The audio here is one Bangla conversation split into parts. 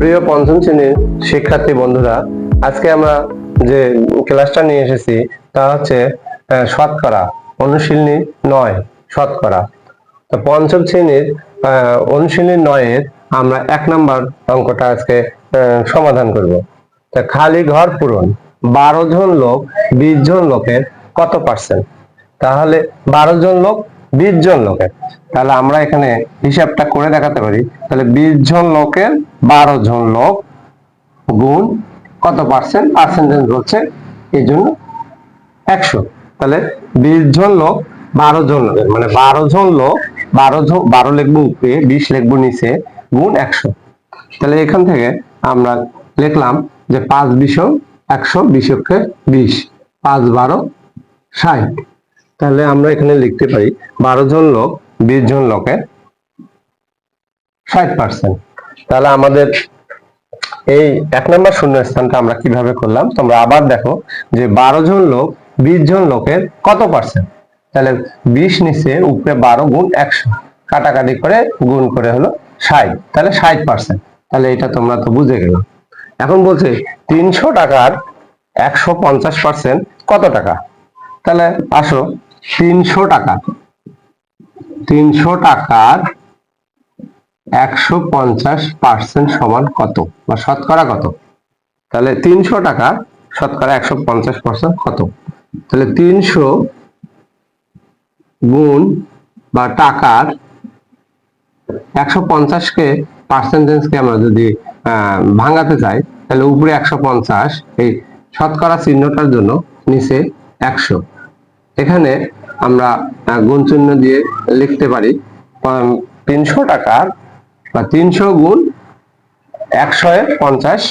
প্রিয় পঞ্চম শ্রেণির শিক্ষার্থী বন্ধুরা, আজকে আমরা যে ক্লাসটা নিয়ে এসেছি, তা হচ্ছে শতকরা, অনুশীলনী নয়, শতকরা। তো পঞ্চম শ্রেণির অনুশীলনী নয়ের আমরা এক নম্বর অঙ্কটা আজকে সমাধান করব। তা খালি ঘর পূরণ, বারো জন লোক, বিশ জন লোকের কত পার্সেন্ট তাহলে বারো জন লোক, বিশ জন লোকের। তাহলে আমরা এখানে হিসাবটা করে দেখাতে পারি। তাহলে বিশ জন লোকের বারো জন লোক গুণ কত পার্সেন্ট পার্সেন্টেজ হচ্ছে এই জন্য একশো। তাহলে বিশ জন লোক, বারো জন লোকের মানে বারো জন লোক, বারো জন, বারো লিখব উপরে, বিশ লিখব নিচে, গুণ একশো। তাহলে এখান থেকে আমরা লিখলাম যে পাঁচ বিশ একশো বিশকে বিশ, পাঁচ বারো ষাট। তাহলে আমরা এখানে লিখতে পারি বারো জন লোক, বিশ জন লোকের ষাট পার্সেন্ট তাহলে আমাদের এই এক নম্বর শূন্য স্থানটা আমরা কীভাবে করলাম? তোমরা আবার দেখো যে বারো জন লোক, বিশ জন লোকের কত পার্সেন্ট তাহলে বিশ নিচে উপরে বারো গুণ একশো। কাটাকাটি করে গুণ করে হলো ষাট। তাহলে ষাট পার্সেন্ট তাহলে এটা তোমরা তো বুঝে গেল। এখন বলছে তিনশো টাকার একশো পঞ্চাশ পার্সেন্ট কত টাকা? তাহলে আসো তিনশো টাকা। তিনশো টাকার একশো পঞ্চাশ পার্সেন্ট সমান কত? বা শতকরা কত? তাহলে তিনশো টাকা, শতকরা একশো পঞ্চাশ পার্সেন্ট কত? তাহলে তিনশো গুণ বা টাকার একশো পঞ্চাশকে পার্সেন্টেজকে আমরা যদি ভাঙাতে চাই, তাহলে উপরে একশো পঞ্চাশ, এই শতকরা চিহ্নটার জন্য নিচে একশো। এখানে আমরা গুণ চিহ্ন দিয়ে লিখতে পারি তিনশো টাকার বা তিনশো গুণ একশো পঞ্চাশ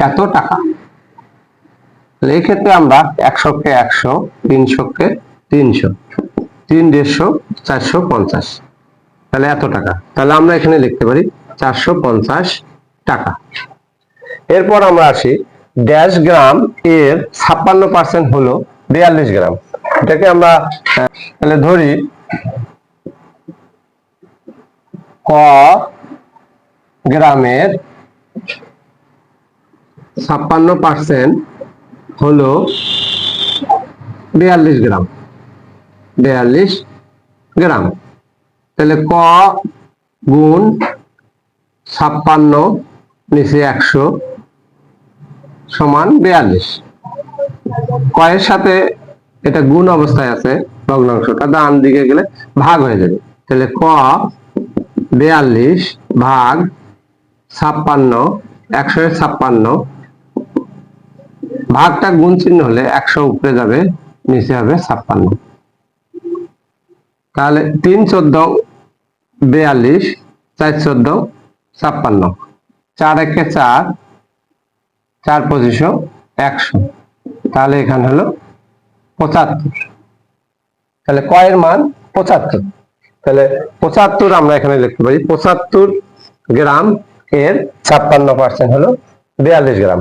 এত টাকা। তাহলে এই আমরা একশোকে একশো, তিনশোকে তিনশো, তিন দেড়শো, চারশো পঞ্চাশ। তাহলে এত টাকা। তাহলে আমরা এখানে লিখতে পারি চারশো পঞ্চাশ টাকা। এরপর আমরা আসি, ড্যাশ গ্রাম এর ছাপ্পান্ন পার্সেন্ট হলো বিয়াল্লিশ গ্রাম। এটাকে আমরা তাহলে ধরি গ্রামের ছাপ্পান্ন পার্সেন্ট হলো বিয়াল্লিশ গ্রাম। বিয়াল্লিশ গ্রাম। তাহলে ক গুণ ছাপ্পান্ন নিচে একশো সমান বিয়াল্লিশ। কয়ের সাথে এটা গুণ অবস্থায় আছে ভগ্নাংশটা ডান দিকে গেলে ভাগ হয়ে যাবে। তাহলে ক বিয়াল্লিশ ভাগ ছাপ্পান্ন, একশো ছাপ্পান্ন। ভাগটা গুণ চিহ্ন হলে একশো উপরে যাবে, নিচে হবে ছাপ্পান্ন। তাহলে তিন চোদ্দ বিয়াল্লিশ, চার চোদ্দ ছাপ্পান্ন। চার একে চার চার পঁচিশশো একশো। তাহলে এখানে হলো পঁচাত্তর। তাহলে কয়ের মান পঁচাত্তর। তাহলে পঁচাত্তর আমরা এখানে লিখতে পারি পঁচাত্তর গ্রাম এর ছাপ্পান্ন পার্সেন্ট হলো বিয়াল্লিশ গ্রাম।